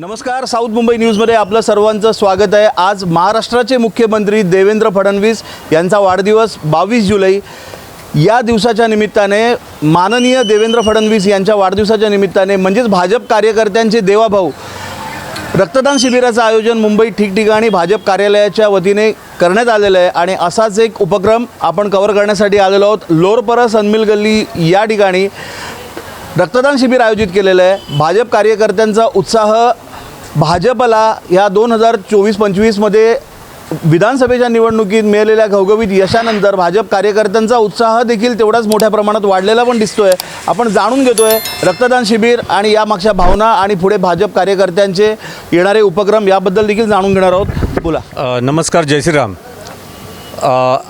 नमस्कार साऊथ मुंबई न्यूजमध्ये आपलं सर्वांचं स्वागत आहे. आज महाराष्ट्राचे मुख्यमंत्री देवेंद्र फडणवीस यांचा वाढदिवस बावीस जुलै. या दिवसाच्या निमित्ताने माननीय देवेंद्र फडणवीस यांच्या वाढदिवसाच्या निमित्ताने म्हणजेच भाजप कार्यकर्त्यांचे देवाभाऊ रक्तदान शिबिराचं आयोजन मुंबई ठिकठिकाणी भाजप कार्यालयाच्या वतीने करण्यात आलेलं आहे आणि असाच एक उपक्रम आपण कव्हर करण्यासाठी आलेलो आहोत. लोरपरस अनमिल गल्ली या ठिकाणी रक्तदान शिबिर आयोजित केलेलं आहे. भाजप कार्यकर्त्यांचा उत्साह भाजपला या दोन हजार चोवीस पंचवीसमध्ये विधानसभेच्या निवडणुकीत मिळालेल्या घवघवीत यशानंतर भाजप कार्यकर्त्यांचा उत्साह देखील तेवढाच मोठ्या प्रमाणात वाढलेला पण दिसतोय. आपण जाणून घेतोय रक्तदान शिबिर आणि यामागच्या भावना आणि पुढे भाजप कार्यकर्त्यांचे येणारे उपक्रम याबद्दल देखील जाणून घेणार आहोत. बोला. नमस्कार जय श्रीराम.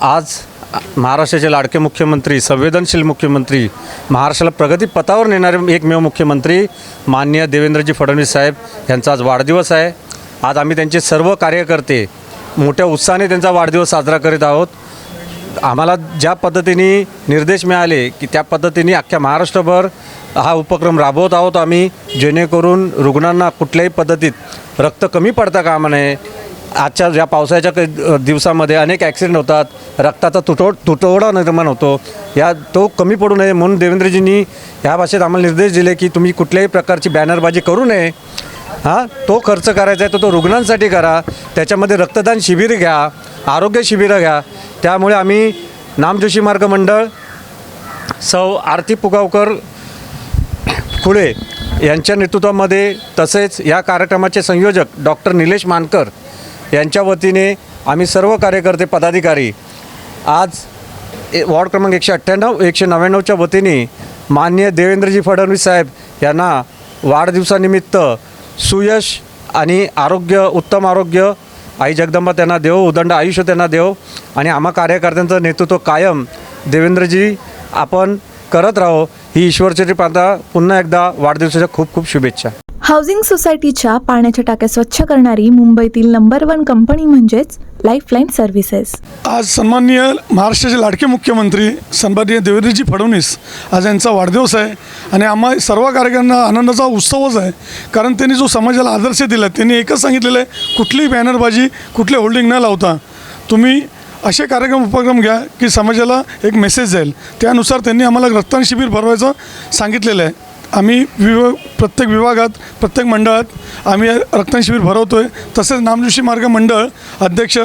आज महाराष्ट्राचे लाडके मुख्यमंत्री संवेदनशील मुख्यमंत्री महाराष्ट्राला प्रगती पथावर नेणारे एकमेव मुख्यमंत्री माननीय देवेंद्रजी फडणवीस साहेब यांचा आज वाढदिवस आहे. आज आम्ही त्यांचे सर्व कार्यकर्ते मोठ्या उत्साहाने त्यांचा वाढदिवस साजरा करीत आहोत. आम्हाला ज्या पद्धतीने निर्देश मिळाले की त्या पद्धतीने अख्ख्या महाराष्ट्रभर हा उपक्रम राबवत आहोत आम्ही जेणेकरून रुग्णांना कुठल्याही पद्धतीत रक्त कमी पडता कामा नये. आजच्या या पावसाच्या दिवसामध्ये अनेक ॲक्सिडेंट होतात रक्ताचा तुटो तुटवडा निर्माण होतो. या तो कमी पडू नये म्हणून देवेंद्रजींनी ह्या भाषेत आम्हाला निर्देश दिले की तुम्ही कुठल्याही प्रकारची बॅनरबाजी करू नये. हां तो खर्च करायचा आहे तर तो रुग्णांसाठी करा. त्याच्यामध्ये रक्तदान शिबिर घ्या आरोग्य शिबिरं घ्या. त्यामुळे आम्ही नामजोशी मार्ग मंडळ सौ आरती पुगावकर खुळे यांच्या नेतृत्वामध्ये तसेच या कार्यक्रमाचे संयोजक डॉक्टर निलेश मानकर यांच्या वतीने आम्ही सर्व कार्यकर्ते पदाधिकारी आज ए- वॉर्ड क्रमांक एकशे अठ्ठ्याण्णव एकशे नव्याण्णवच्या वतीने माननीय देवेंद्रजी फडणवीस साहेब यांना वाढदिवसानिमित्त सुयश आणि आरोग्य उत्तम आरोग्य आई जगदंबा त्यांना देव उदंड आयुष्य त्यांना देव आणि आम्हा कार्यकर्त्यांचं नेतृत्व कायम देवेंद्रजी आपण करत राहो. ही ईश्वरचरी प्रांता पुन्हा एकदा वाढदिवसाच्या खूप खूप शुभेच्छा. हाऊसिंग सोसायटीच्या पाण्याच्या टाक्या स्वच्छ करणारी मुंबईतील नंबर वन कंपनी म्हणजेच लाईफलाईन सर्व्हिसेस आज सन्माननीय महाराष्ट्राचे लाडके मुख्यमंत्री सन्माननीय देवेंद्रजी फडणवीस आज यांचा वाढदिवस आहे आणि आम्हा सर्व कार्यकर्त्यांना आनंदाचा उत्सवच आहे. कारण त्यांनी जो समाजाला आदर्श दिला त्यांनी एकच सांगितलेलं आहे कुठलीही बॅनरबाजी कुठले होल्डिंग न लावता तुम्ही असे कार्यक्रम उपक्रम घ्या की समाजाला एक मेसेज जाईल. त्यानुसार त्यांनी आम्हाला रक्तदान शिबिर भरवायचं सांगितलेलं आहे. आम्ही विव प्रत्येक विभागात प्रत्येक मंडळात आम्ही रक्तदान शिबिर भरवतो आहे तसेच नामजोशी मार्ग मंडळ अध्यक्ष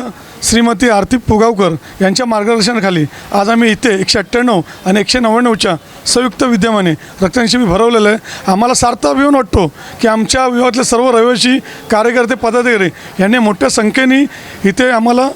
श्रीमती आरती पुगावकर यांच्या मार्गदर्शनाखाली आज आम्ही इथे एकशे अठ्ठ्याण्णव आणि एकशे नव्याण्णवच्या संयुक्त विद्यमाने रक्तदान शिबिर भरवलेलं आहे. आम्हाला सार्थ अभिमान वाटतो की आमच्या विभागातले सर्व रहिवासी कार्यकर्ते पदाधिकारी यांनी मोठ्या संख्येने इथे आम्हाला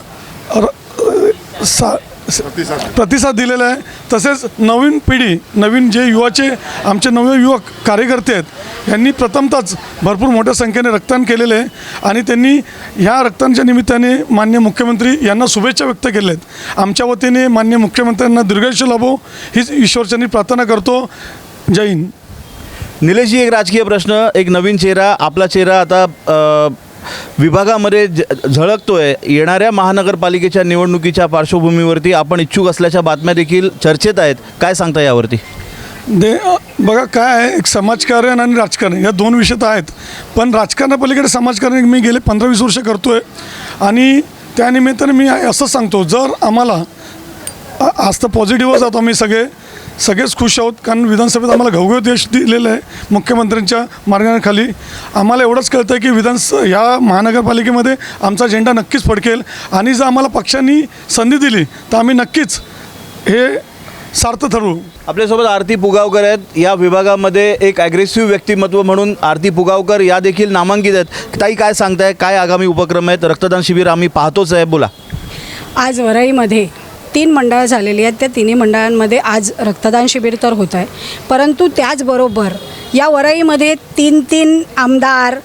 र- सा प्रतिसाद. दिलेला आहे. तसेच नवीन पिढी नवीन जे युवाचे आमचे नवे युवक कार्यकर्ते आहेत यांनी प्रथमतःच भरपूर मोठ्या संख्येने रक्तदान केलेले आहे आणि त्यांनी ह्या रक्तदानच्या निमित्ताने मान्य मुख्यमंत्री यांना शुभेच्छा व्यक्त केल्या आहेत. आमच्या वतीने मान्य मुख्यमंत्र्यांना दीर्घायुष्य लाभो. हीच ईश्वरचरणी प्रार्थना करतो. जय हिंद. निलेशजी एक राजकीय प्रश्न एक नवीन चेहरा आपला चेहरा आता विभागामध्ये ज- झळकतोय. येणाऱ्या महानगरपालिकेच्या निवडणुकीच्या पार्श्वभूमीवरती आपण इच्छुक असल्याच्या बातम्या देखील चर्चेत आहेत. काय सांगता यावरती? दे बघा काय आहे एक समाजकारण आणि राजकारण या दोन विषय तर आहेत. पण राजकारणापलीकडे समाजकारण मी गेले पंधरा वीस वर्ष करतो आहे आणि त्यानिमित्ताने मी असं सांगतो जर आम्हाला आज तर पॉझिटिव्हच आहोत आम्ही सगळे. सगळेच खुश आहोत कारण विधानसभेत आम्हाला घवघवीत यश दिलेलं आहे. मुख्यमंत्र्यांच्या मार्गाखाली आम्हाला एवढंच कळतं आहे की विधानस ह्या महानगरपालिकेमध्ये आमचा झेंडा नक्कीच फडकेल. आणि जर आम्हाला पक्षांनी संधी दिली तर आम्ही नक्कीच हे सार्थ ठरवू. आपल्यासोबत आरती पुगावकर आहेत. या विभागामध्ये एक ॲग्रेसिव्ह व्यक्तिमत्व म्हणून आरती पुगावकर या देखील नामांकित आहेत. ताई काय सांगताय? काय आगामी उपक्रम आहेत? रक्तदान शिबिर आम्ही पाहतोच आहे. बोला. आज वरळीमध्ये तीन मंडळं झालेली आहेत. त्या तिन्ही मंडळांमध्ये आज रक्तदान शिबिर तर होत आहे परंतु त्याचबरोबर या वराईमध्ये तीन तीन आमदार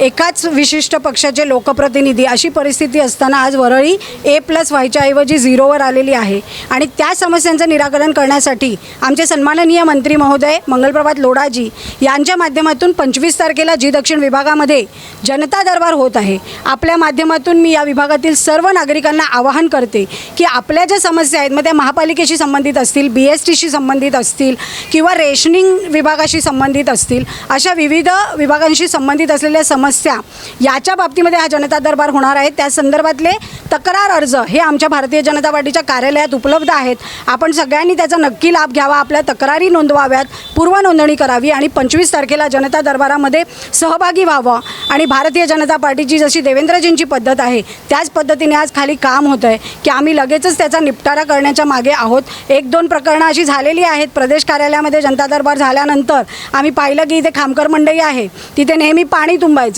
एकाच विशिष्ट पक्षाचे लोकप्रतिनिधी अशी परिस्थिती असताना आज वरळी ए प्लस व्हायच्या ऐवजी झिरोवर आलेली आहे. आणि त्या समस्यांचं निराकरण करण्यासाठी आमचे सन्माननीय मंत्री महोदय मंगलप्रभात लोडाजी यांच्या माध्यमातून पंचवीस तारखेला जी दक्षिण विभागामध्ये जनता दरबार होत आहे. आपल्या माध्यमातून मी या विभागातील सर्व नागरिकांना आवाहन करते की आपल्या ज्या समस्या आहेत मग त्या महापालिकेशी संबंधित असतील बी एस टीशी संबंधित असतील किंवा रेशनिंग विभागाशी संबंधित असतील अशा विविध विभागांशी संबंधित असलेल्या समस्या समस्या याच्या बाबतीमध्ये हा जनता दरबार होणार आहे. त्या संदर्भातले तक्रार अर्ज हे आमच्या भारतीय जनता पार्टीच्या कार्यालयात उपलब्ध आहेत. आपण सगळ्यांनी त्याचा नक्की लाभ घ्यावा आपल्या तक्रारी नोंदवाव्यात पूर्व नोंदणी करावी आणि पंचवीस तारखेला जनता दरबारामध्ये सहभागी व्हावं. आणि भारतीय जनता पार्टीची जशी देवेंद्रजींची पद्धत आहे त्याच पद्धतीने आज खाली काम होतं आहे की आम्ही लगेचच त्याचा निपटारा करण्याच्या मागे आहोत. एक दोन प्रकरणं अशी झालेली आहेत. प्रदेश कार्यालयामध्ये जनता दरबार झाल्यानंतर आम्ही पाहिलं की इथे खामकर मंडई आहे. तिथे नेहमी पाणी तुंबायचं.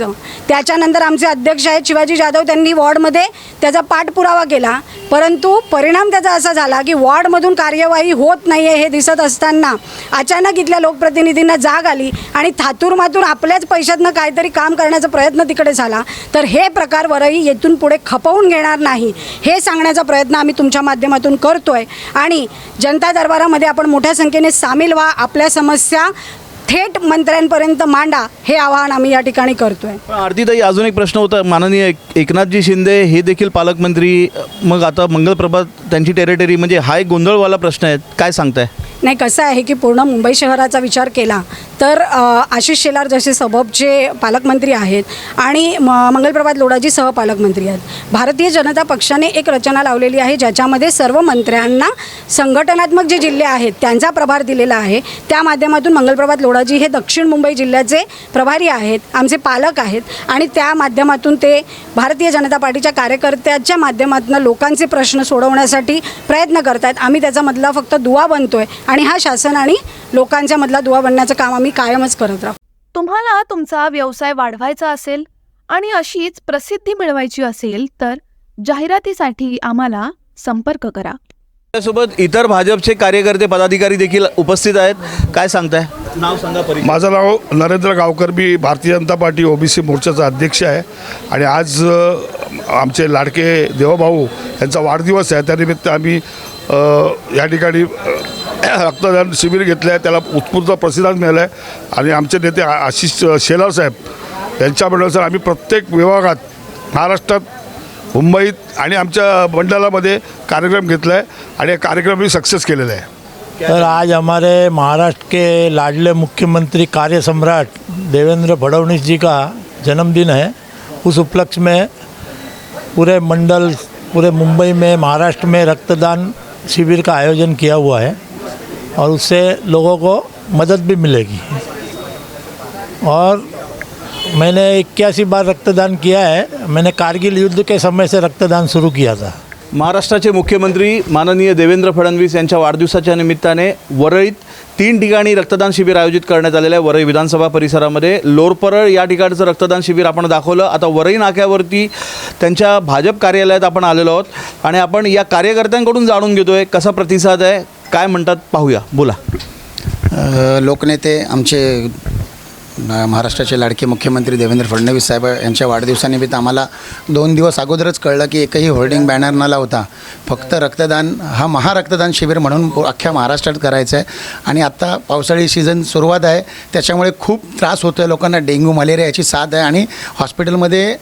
त्याच्यानंतर आमचे अध्यक्ष आहेत शिवाजी जाधव त्यांनी वॉर्डमध्ये त्याचा पाठपुरावा केला. परंतु परिणाम त्याचा असा झाला की वॉर्डमधून कार्यवाही होत नाही आहे हे दिसत असताना अचानक इथल्या लोकप्रतिनिधींना जाग आली आणि थातूर मातूर आपल्याच पैशातनं काहीतरी काम करण्याचा प्रयत्न तिकडे झाला. तर हे प्रकार वरही येथून पुढे खपवून घेणार नाही हे सांगण्याचा प्रयत्न आम्ही तुमच्या माध्यमातून करतोय. आणि जनता दरबारामध्ये आपण मोठ्या संख्येने सामील व्हा आपल्या समस्या थेट मंत्र्यांपर्यंत मांडा हे आवाहन आम्ही या ठिकाणी करतोय. आरतीताई अजून एक प्रश्न होता. माननीय एक- एकनाथजी शिंदे हे देखील पालकमंत्री मग आता मंगलप्रभात त्यांची टेरिटरी म्हणजे हा एक गोंधळवाला प्रश्न आहे. काय सांगताय? नाही कसं आहे की पूर्ण मुंबई शहराचा विचार केला तर आशिष शेलार जसे सबबचे पालकमंत्री आहेत आणि म मंगलप्रभात लोढाजी सहपालकमंत्री आहेत. भारतीय जनता पक्षाने एक रचना लावलेली आहे ज्याच्यामध्ये सर्व मंत्र्यांना संघटनात्मक जे जिल्हे आहेत त्यांचा प्रभार दिलेला आहे. त्या माध्यमातून मंगलप्रभात लोढाजी हे दक्षिण मुंबई जिल्ह्याचे प्रभारी आहेत आमचे पालक आहेत आणि त्या माध्यमातून ते भारतीय जनता पार्टीच्या कार्यकर्त्याच्या माध्यमातून लोकांचे प्रश्न सोडवण्यासाठी प्रयत्न करत आहेत आम्ही त्याच्यामधला फक्त दुवा बनतोय आणि हा शासन आणि लोकांच्या मधला दुवा बनण्याचं काम आम्ही कायमच करत राहू. तुम्हाला तुमचा व्यवसाय वाढवायचा असेल आणि अशीच प्रसिद्धी मिळवायची असेल तर जाहिरातीसाठी आम्हाला संपर्क करा. त्यासोबत इतर भाजपचे कार्यकर्ते पदाधिकारी देखील उपस्थित आहेत. काय सांगताय? नाव सांगा माझं नाव नरेंद्र गावकर. मी भारतीय जनता पार्टी ओबीसी मोर्चाचा अध्यक्ष आहे. आणि आज आमचे लाडके देवभाऊ यांचा वाढदिवस आहे. त्यानिमित्त आम्ही या ठिकाणी रक्तदान शिबिर घेतलं आहे. त्याला उत्स्फूर्त प्रतिसाद मिळाला आहे. आणि आमचे नेते आशिष शेलार साहेब यांच्या मंडळानुसार आम्ही प्रत्येक विभागात महाराष्ट्रात मुंबईत आणि आमच्या मंडळामध्ये कार्यक्रम घेतला आहे आणि हा कार्यक्रम मी सक्सेस केलेला आहे. तर आज हमारे महाराष्ट्र के लाडले मुख्यमंत्री कार्य सम्राट देवेंद्र फडणवीस जी का जन्मदिन है। उस उपलक्ष्य में पूरे मंडल पूरे मुंबई में महाराष्ट्र में रक्तदान शिविर का आयोजन किया हुआ है और उससे लोगों को मदद भी मिलेगी। और मैंने इक्यासी बार रक्तदान किया है। मैंने कारगिल युद्ध के समय से रक्तदान शुरू किया था। महाराष्ट्राचे मुख्यमंत्री माननीय देवेंद्र फडणवीस यांच्या वाढदिवसाच्या निमित्ताने वरळीत तीन ठिकाणी रक्तदान शिबिर आयोजित करण्यात आलेलं आहे. वरळी विधानसभा परिसरामध्ये लोरपरळ या ठिकाणचं रक्तदान शिबिर आपण दाखवलं. आता वरळी नाक्यावरती त्यांच्या भाजप कार्यालयात आपण आलेलो आहोत आणि आपण या कार्यकर्त्यांकडून जाणून घेतोय कसा प्रतिसाद आहे काय म्हणतात पाहूया. बोला. लोकनेते आमचे महाराष्ट्राचे लाडके मुख्यमंत्री देवेंद्र फडणवीस साहेब यांच्या वाढदिवसानिमित्त आम्हाला दोन दिवस अगोदरच कळलं की एकही होर्डिंग बॅनर न लावता फक्त रक्तदान हा महारक्तदान शिबिर म्हणून अख्ख्या महाराष्ट्रात करायचं आहे आणि आत्ता पावसाळी सीझन सुरुवात आहे. त्याच्यामुळे खूप त्रास होतो आहे लोकांना. डेंग्यू मलेरिया याची साथ आहे आणि हॉस्पिटलमध्ये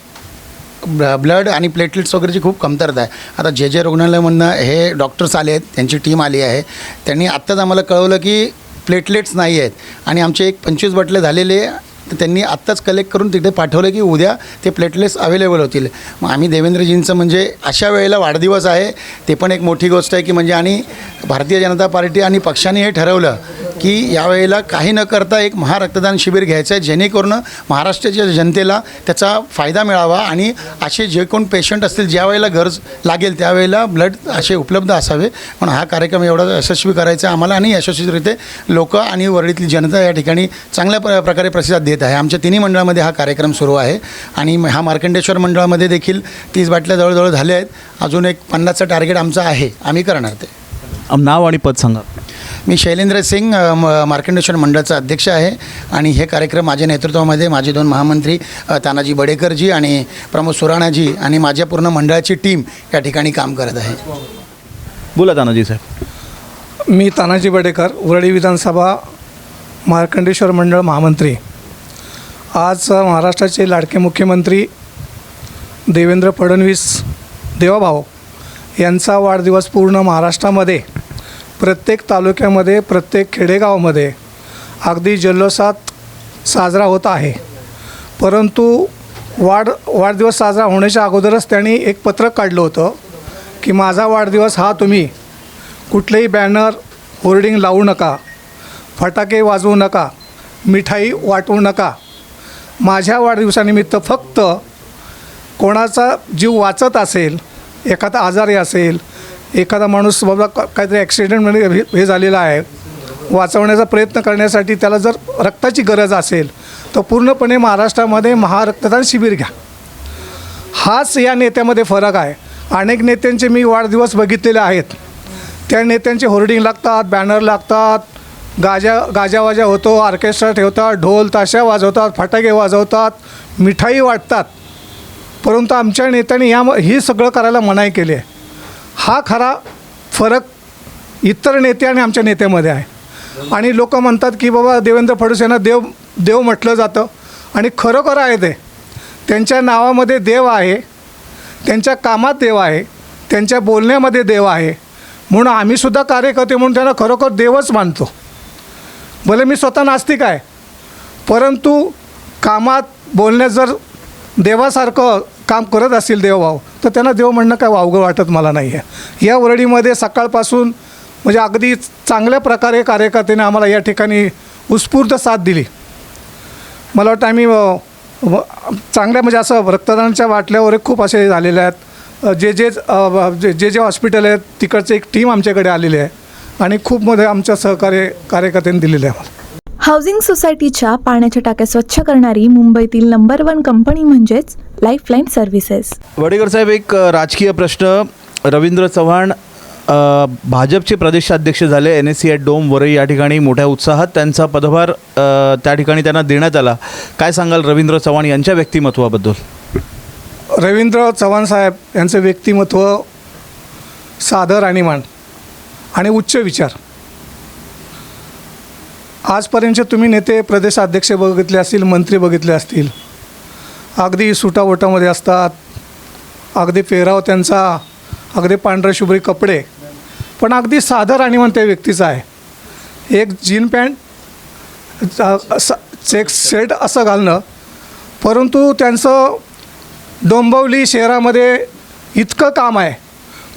ब्लड आणि प्लेटलेट्स वगैरेची खूप कमतरता आहे. आता जे जे रुग्णालयमधनं हे डॉक्टर्स आले आहेत त्यांची टीम आली आहे. त्यांनी आत्ताच आम्हाला कळवलं की प्लेटलेट्स नाही आहेत. आणि आमचे एक पंचवीस बटले झालेले तर त्यांनी आत्ताच कलेक्ट करून तिकडे पाठवलं की उद्या ते प्लेटलेट्स अवेलेबल होतील. मग आम्ही देवेंद्रजींचं म्हणजे अशा वेळेला वाढदिवस आहे. ते पण एक मोठी गोष्ट आहे की म्हणजे आणि भारतीय जनता पार्टी आणि पक्षाने हे ठरवलं की यावेळेला काही न करता एक महारक्तदान शिबिर घ्यायचं आहे. जेणेकरून महाराष्ट्राच्या जनतेला त्याचा फायदा मिळावा आणि असे जे कोण पेशंट असतील ज्या वेळेला गरज लागेल त्यावेळेला ब्लड असे उपलब्ध असावे. म्हणून हा कार्यक्रम एवढा यशस्वी करायचा आहे आम्हाला आणि यशस्वीरित्या लोक आणि वरळीतली जनता या ठिकाणी चांगल्या प्र प्रकारे प्रतिसाद देत आहे. आमच्या तिन्ही मंडळामध्ये हा कार्यक्रम सुरू आहे आणि हा मार्कंडेश्वर मंडळामध्ये देखील तीस बाटल्या जवळजवळ झाल्या आहेत. अजून एक पन्नासचं टार्गेट आमचं आहे. आम्ही करणार ते. नाव आणि पद सांगा. मी शैलेंद्र सिंग मार्कंडेश्वर मंडळाचा अध्यक्ष आहे आणि हे कार्यक्रम माझ्या नेतृत्वामध्ये माझे दोन महामंत्री तानाजी बडेकरजी आणि प्रमोद सुराणाजी आणि माझ्या पूर्ण मंडळाची टीम या ठिकाणी काम करत आहे. बोला तानाजी साहेब. मी तानाजी बडेकर उरळी विधानसभा मार्कंडेश्वर मंडळ महामंत्री. आज महाराष्ट्राचे लाडके मुख्यमंत्री देवेंद्र फडणवीस देवाभाऊ यांचा वाढदिवस पूर्ण महाराष्ट्रामध्ये प्रत्येक तालुक्यामध्ये प्रत्येक खेडेगावामध्ये अगदी जल्लोषात साजरा होत आहे. परंतु वाढ वाढदिवस साजरा होण्याच्या अगोदरच त्यांनी एक पत्रक काढलं होतं की माझा वाढदिवस हा तुम्ही कुठलेही बॅनर होर्डिंग लावू नका फटाके वाजवू नका मिठाई वाटवू नका. माझ्या वाढदिवसानिमित्त फक्त कोणाचा जीव वाचत असेल एखादा आजारी असेल एखादा माणूस बाबा क- काहीतरी ॲक्सिडेंटमध्ये हे हे झालेला आहे वाचवण्याचा प्रयत्न करण्यासाठी त्याला जर रक्ताची गरज असेल तर पूर्णपणे महाराष्ट्रामध्ये महारक्तदान शिबिर घ्या. हाच या नेत्यामध्ये फरक आहे. अनेक नेत्यांचे मी वाढदिवस बघितलेले आहेत. त्या नेत्यांचे होर्डिंग लागतात बॅनर लागतात गाजा गाजावाजा होतो ऑर्केस्ट्रा ठेवतात ढोल ताशा वाजवतात फटाके वाजवतात मिठाई वाटतात. परंतु आमच्या नेत्यांनी या ही सगळं करायला मनाई केली आहे. हा खरा फरक इतर नेते आणि आमच्या नेत्यामध्ये आहे. आणि लोक म्हणतात की बाबा देवेंद्र फडणवीस यांना देव देव म्हटलं जातं. आणि खरोखर आहे ते. त्यांच्या नावामध्ये देव आहे. त्यांच्या कामात देव आहे. त्यांच्या बोलण्यामध्ये देव आहे. म्हणून आम्हीसुद्धा कार्यकर्ते म्हणून त्यांना खरोखर देवच मानतो. भले मी स्वतः नास्तिक आहे. परंतु कामात बोलण्यात जर देवासारखं काम करत असतील देवभाव तर त्यांना देव म्हणणं काय वावगं वाटत मला नाही आहे या वरडीमध्ये सकाळपासून म्हणजे अगदी चांगल्या प्रकारे कार्यकर्त्याने आम्हाला या ठिकाणी उत्स्फूर्त साथ दिली. मला वाटतं आम्ही चांगल्या म्हणजे असं रक्तदानाच्या वाटल्यावर खूप असे झालेले आहेत. जे जे जे जे हॉस्पिटल आहेत तिकडचे एक टीम आमच्याकडे आलेली आहे आणि खूप मध्ये आमच्या सहकार्य कार्यकर्त्यांनी दिलेले आहे आम्हाला. हाऊसिंग सोसायटीच्या पाण्याच्या टाक्या स्वच्छ करणारी मुंबईतील नंबर वन कंपनी म्हणजेच लाईफलाईन सर्व्हिसेस वडेकर साहेब एक राजकीय प्रश्न. रवींद्र चव्हाण भाजपचे प्रदेशाध्यक्ष झाले. N S C at dome Varai या ठिकाणी मोठ्या उत्साहात त्यांचा पदभार त्या ठिकाणी त्यांना देण्यात आला. काय सांगाल रवींद्र चव्हाण यांच्या व्यक्तिमत्वाबद्दल? रवींद्र चव्हाण साहेब यांचं व्यक्तिमत्व साधं राणीमान आणि उच्च विचार. आजपर्यंतचे तुम्ही नेते प्रदेशाध्यक्ष बघितले असतील मंत्री बघितले असतील अगदी सुटावटामध्ये असतात अगदी पेहराव त्यांचा अगदी पांढरे शुभ्रे कपडे पण अगदी साधं राणीमान त्या व्यक्तीचा आहे. एक जीन पॅन्ट असं चेक शर्ट असं घालणं परंतु त्यांचं डोंबिवली शहरामध्ये इतकं काम आहे.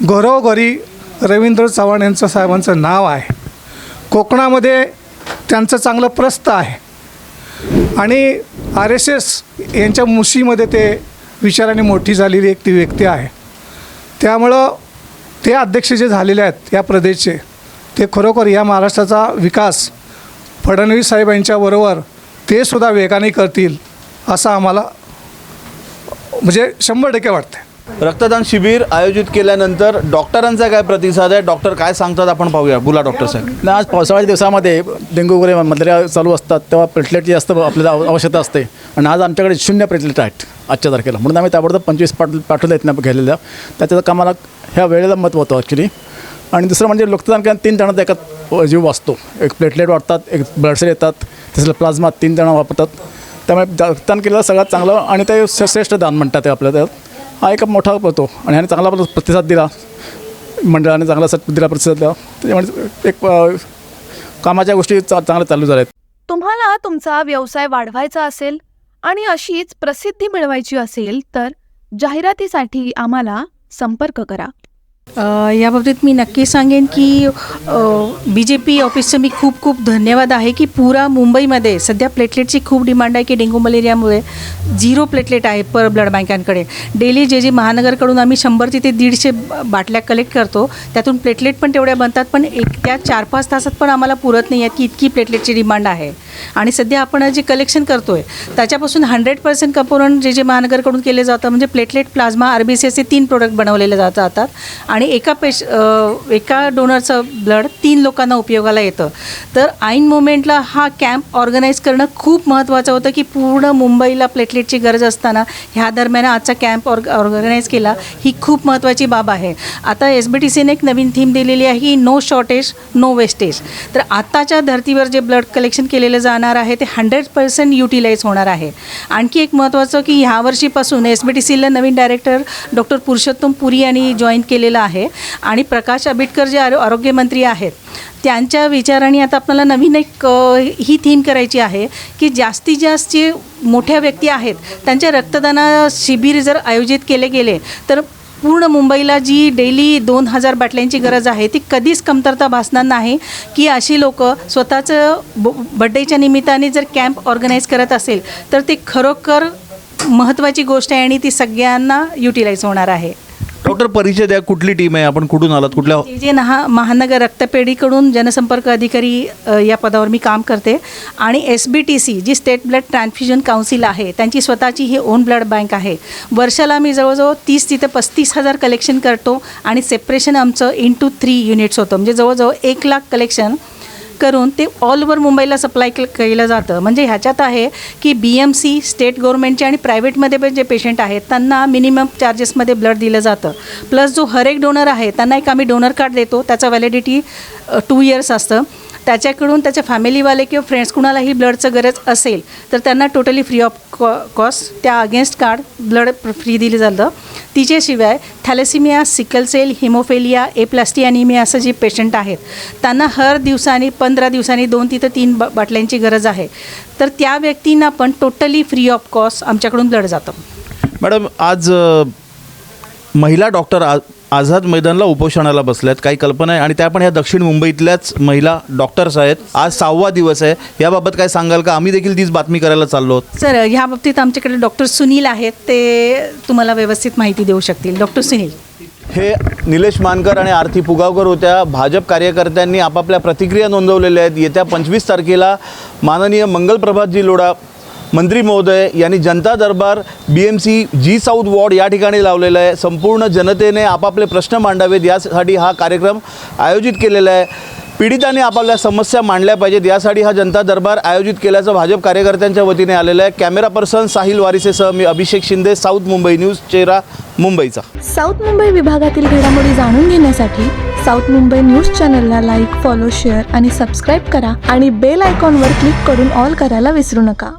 घरोघरी रवींद्र चव्हाण यांचं साहेबांचं नाव आहे. कोकणामध्ये त्यांचं चांगलं प्रस्थ आहे. आणि आर एस एस यांच्या मुशीमध्ये ते विचाराने मोठी झालेली एक ती व्यक्ती आहे. त्यामुळं ते अध्यक्ष जे झालेले आहेत या प्रदेशचे ते खरोखर या महाराष्ट्राचा विकास फडणवीस साहेब यांच्याबरोबर ते सुद्धा वेगाने करतील असं आम्हाला म्हणजे शंभर टक्के वाटतं रक्तदान शिबिर आयोजित केल्यानंतर डॉक्टरांचा काय प्रतिसाद आहे? डॉक्टर काय सांगतात? आपण पाहूया. बोला डॉक्टर साहेब. ना आज पावसाळ्याच्या दिवसामध्ये डेंग्यू वगैरे मलेरिया चालू असतात. तेव्हा प्लेटलेटची जास्त आपल्याला आव- आवश्यकता असते. आणि आज आमच्याकडे शून्य प्लेटलेट आहेत आजच्या तारखेला. म्हणून आम्ही ताबडतोब पंचवीस पाठ पाठवले आहेत ना गेलेल्या त्याच्या कामाला ह्या वेळेला मत होतं ॲक्च्युली आणि दुसरं म्हणजे रक्तदान केल्यानं तीन जणांचा एकात जीव वाचतो. एक प्लेटलेट वाढतात एक ब्लडसेल येतात. तसं प्लाझ्मा तीन जणं वापरतात. त्यामुळे दा- रक्तदान केलेलं सगळ्यात चांगलं आणि ते श्रे- श्रेष्ठ दान म्हणतात ते आपल्या त्यात हा एक मोठा होतो आणि ह्याने चांगला प्रतिसाद दिला. मंडळाने चांगला सत दिला प्रतिसाद दिला त्याच्यामुळे म्हणजे एक कामाच्या गोष्टी चा चांगल्या चालू झाल्या आहेत तुम्हाला तुमचा व्यवसाय वाढवायचा असेल आणि अशीच प्रसिद्धी मिळवायची असेल तर जाहिरातीसाठी आम्हाला संपर्क करा. याबाबतीत मी नक्की सांगेन की बी जे पी ऑफिसचं मी खूप खूप धन्यवाद आहे की पुरा मुंबईमध्ये सध्या प्लेटलेटची खूप डिमांड आहे की डेंग्यू मलेरियामुळे. झिरो प्लेटलेट आहे पर ब्लड बँकांकडे डेली जे जे महानगरकडून आम्ही शंभर ते दीडशे बाटल्या कलेक्ट करतो त्यातून प्लेटलेट पण तेवढ्या बनतात पण एक त्या चार पाच तासात पण आम्हाला पुरत नाही आहेत की इतकी प्लेटलेटची डिमांड आहे. आणि सध्या आपण जे कलेक्शन करतो आहे त्याच्यापासून हंड्रेड पर्सेंट कंपोनंट जे जे महानगरकडून केले जातं म्हणजे platelet plasma R B C असे तीन प्रोडक्ट बनवलेले जातात. आणि आणि एका पेश एका डोनरचं ब्लड तीन लोकांना उपयोगाला येतं. तर ऐन मोमेंटला हा कॅम्प ऑर्गनाईज करणं खूप महत्त्वाचं होतं की पूर्ण मुंबईला प्लेटलेटची गरज असताना ह्या दरम्यान आजचा कॅम्प ऑर्ग ऑर्गनाईज केला ही खूप महत्त्वाची बाब आहे. आता एस बी टी सीने एक नवीन थीम दिलेली आहे की नो शॉर्टेज नो वेस्टेज. तर आत्ताच्या धर्तीवर जे ब्लड कलेक्शन केलेलं जाणार आहे ते हंड्रेड पर्सेंट युटिलाइज होणार आहे. आणखी एक महत्त्वाचं की ह्या वर्षीपासून एस बी टी सीला नवीन डायरेक्टर डॉक्टर पुरुषोत्तम पुरी यांनी जॉईन केलेलं आहे. आहे. आणि प्रकाश आंबेडकर जे आरो आरोग्यमंत्री आहेत त्यांच्या विचाराने आता आपल्याला नवीन एक ही थीम करायची आहे की जास्तीत जास्त जे मोठ्या व्यक्ती आहेत त्यांच्या रक्तदाना शिबिर जर आयोजित केले गेले तर पूर्ण मुंबईला जी डेली दोन हजार बाटल्यांची गरज आहे ती कधीच कमतरता भासणार नाही की अशी लोक स्वतःचं ब बड्डेच्या निमित्ताने जर कॅम्प ऑर्गनाईज करत असेल तर ते खरोखर महत्त्वाची गोष्ट आहे आणि ती सगळ्यांना युटिलाइज होणार आहे. डॉक्टर परिचय द्या कुठली टीम आहे आपण कुठून आलात कुठल्या जे जे नहा महानगर रक्तपेढीकडून जनसंपर्क अधिकारी अ, या पदावर मी काम करते. आणि एस बी टी सी जी स्टेट ब्लड ट्रान्सफ्युजन काउन्सिल आहे त्यांची स्वतःची ही ओन ब्लड बँक आहे. वर्षाला मी जवळजवळ तीस तिथे पस्तीस हजार कलेक्शन करतो आणि सेपरेशन आमचं इन टू थ्री युनिट्स होतं. म्हणजे जवळजवळ एक लाख कलेक्शन करून ते ऑल ओव्हर मुंबईला सप्लाय केलं जातं. म्हणजे ह्याच्यात आहे की बी एम सी स्टेट गव्हर्नमेंटचे आणि प्रायव्हेटमध्ये पण जे पेशंट आहेत त्यांना मिनिमम चार्जेसमध्ये ब्लड दिलं जातं. प्लस जो हर एक डोनर आहे त्यांना एक आम्ही डोनर कार्ड देतो. त्याचं व्हॅलिडिटी टू इयर्स असतं. त्याच्याकडून त्याच्या फॅमिलीवाले किंवा फ्रेंड्स कुणालाही ब्लडचं गरज असेल तर त्यांना totally free of co cost त्या अगेन्स्ट कार्ड ब्लड फ्री दिलं जातं. तिच्याशिवाय थॅलेसिमिया सिकल सेल हिमोफेलिया एप्लास्टी प्लास्टी असं जे पेशंट आहेत त्यांना हर दिवसानी पंधरा दिवसांनी दोन तिथं तीन ब बाटल्यांची गरज आहे. तर त्या व्यक्तींना पण टोटली फ्री ऑफ कॉस्ट आमच्याकडून ब्लड जातं. मॅडम आज महिला डॉक्टर आ आझाद मैदानला उपोषणाला बसल्यात काही कल्पना आहे. आणि त्या पण ह्या दक्षिण मुंबईतल्याच महिला डॉक्टर्स आहेत. आज सहावा दिवस आहे. याबाबत काय सांगाल का? आम्ही देखील तीच बातमी करायला चाललो सर ह्या बाबतीत आमच्याकडे डॉक्टर सुनील आहेत. ते तुम्हाला व्यवस्थित माहिती देऊ शकतील. डॉक्टर सुनील. हे निलेश मानकर आणि आरती पुगावकर होत्या. भाजप कार्यकर्त्यांनी आपापल्या प्रतिक्रिया नोंदवलेल्या आहेत. येत्या पंचवीस तारखेला माननीय मंगलप्रभातजी लोढा मंत्री महोदय यांनी जनता दरबार B M C G south ward या ठिकाणी लावलेला आहे. संपूर्ण जनतेने आपापले प्रश्न मांडावेत. यासाठी हा कार्यक्रम आयोजित केलेला आहे. पीडितांनी आपापल्या समस्या मांडल्या पाहिजेत. यासाठी हा जनता दरबार आयोजित केल्याचं भाजप कार्यकर्त्यांच्या वतीने आलेलं आहे. कॅमेरा पर्सन साहिल वारिसेसह मी अभिषेक शिंदे साऊथ मुंबई न्यूज चेहरा मुंबईचा. साऊथ मुंबई विभागातील घडामोडी जाणून घेण्यासाठी साऊथ मुंबई न्यूज चॅनलला लाईक फॉलो शेअर आणि सबस्क्राईब करा आणि बेल आयकॉनवर क्लिक करून ऑल करायला विसरू नका.